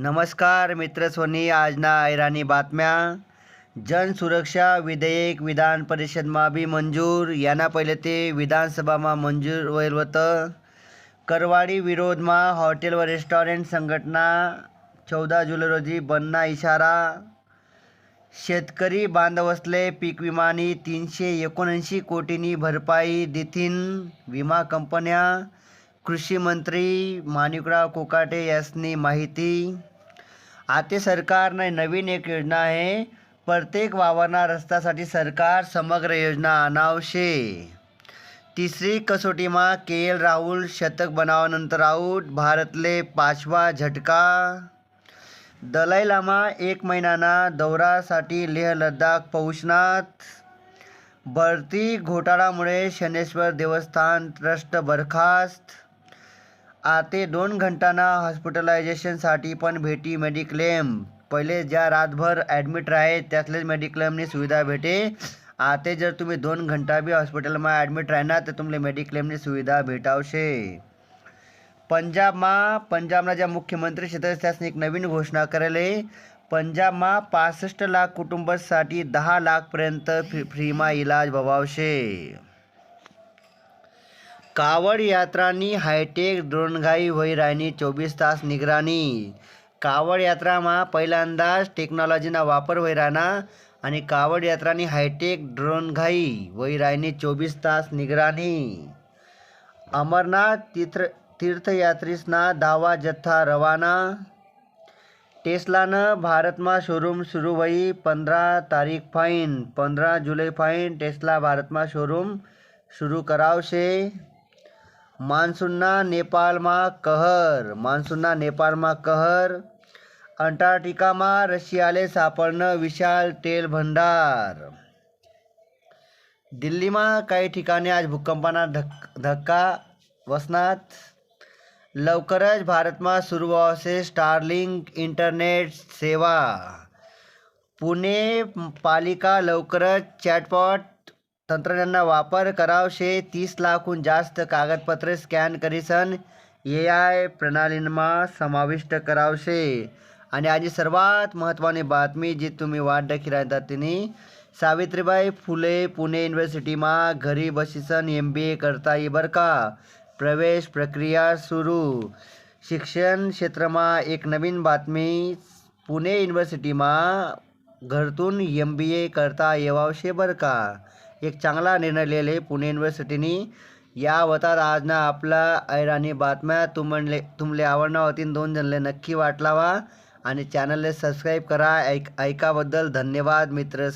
नमस्कार मित्र सोनी आजना ऐराणी बातम्या. जनसुरक्षा विधेयक विधान परिषदमा बी मंजूर यांना पहिले ते विधानसभामा मंजूर होईल होतं. करवाडी विरोधमा हॉटेल व रेस्टॉरंट संघटना चौदा जुलै रोजी बनना इशारा. शेतकरी बांधव असले पीक विमानी तीनशे एकोणऐंशी कोटींनी भरपाई देतील विमा कंपन्या. कृषी मंत्री माणिकराव कोकाटे यांनी माहिती. आते सरकारने नवीन एक योजना आहे. प्रत्येक वावरना रस्त्यासाठी सरकार समग्र योजना आणावशे. तिसरी कसोटीमा के एल राहुल शतक बनावानंतर आऊट भारतले पाचवा झटका. दलाई लामा एक महिनाना दौरासाठी लेह लडाख पोहोचणार भरती घोटाळामुळे शनेश्वर देवस्थान ट्रस्ट बरखास्त. आते दोन घंटाना हॉस्पिटलायझेशनसाठी पण भेटी मेडिक्लेम पहिले ज्या रातभर ॲडमिट राहे त्यातलेच मेडिक्लेमनी सुविधा भेटे. आते जर तुम्ही दोन घंटा बी हॉस्पिटलमा ॲडमिट राहणार तर तुमले मेडिक्लेमनी सुविधा भेटावशे. पंजाबमा पंजाबना ज्या मुख्यमंत्री शेतस त्यासनी एक नवीन घोषणा करेले पंजाबमा पासष्ट लाख कुटुंबासाठी दहा लाखपर्यंत फ्री फ्रीमा इलाज भवावशे. કાવડ યાત્રાની હાઈટેક ડ્રોનગાઈ વૈરાની ચોવીસ તાસ નિગરાની. કાવડ યાત્રામાં પહેલા અંદાજ ટેકનોલોજીના વાપર વૈરાના અને કાવડ યાત્રાની હાઈટેક ડ્રોનગાઈ વૈરાની ચોવીસ તાસ નિગરાની. અમરનાથ તીર્થ તીર્થયાત્રીના દાવા જથ્થા રવાના. ટેસ્લાના ભારતમાં શોરૂમ શરૂ વહી પંદર તારીખ ફાઇન, પંદર જુલાઈ ફાઇન ટેસ્લા ભારતમાં શોરૂમ શરૂ કરાવશે. માનસૂનના નેપાળમાં કહર માનસૂનના નેપાળમાં કહર અંટાર્કટિકામાં રશિયાલે સાંપડનો વિશાળ તેલ ભંડાર દિલ્હીમાં काही ठिकाणी आज भूकंपाना धक धक्का बसणार लवकरच भारतમાં सुरू આવશે સ્ટારલિંક ઇન્ટરનેટ સેવા પુણે પાલિકા લવકરજ ચેટપોટ तंत्रज्ञानना वापर करावशे तीस लाखहून जास्त कागदपत्रे स्कॅन करीसन. ए आय प्रणालींमा समाविष्ट करावशे. आणि आजी सर्वात महत्त्वाची बातमी जी तुम्ही वाट दखी राहतात तिने सावित्रीबाई फुले पुणे युनिव्हर्सिटीमा घरी बसीसन एम बी ए करता ये बरं का? प्रवेश प्रक्रिया सुरू. शिक्षण क्षेत्रमा एक नवीन बातमी पुणे युनिव्हर्सिटीमा घरतून एम बी ए करता येवावशे बरं का? एक चांगला निर्णय लिहिले पुणे युनिव्हर्सिटीनी या वतात आजनं आपला ऐराणी बातम्या तुमले तुमले आवडणार होतीन दोन जणले नक्की वाटलावा आणि चॅनलले सबस्क्राईब करा. ऐक ऐकाबद्दल धन्यवाद मित्र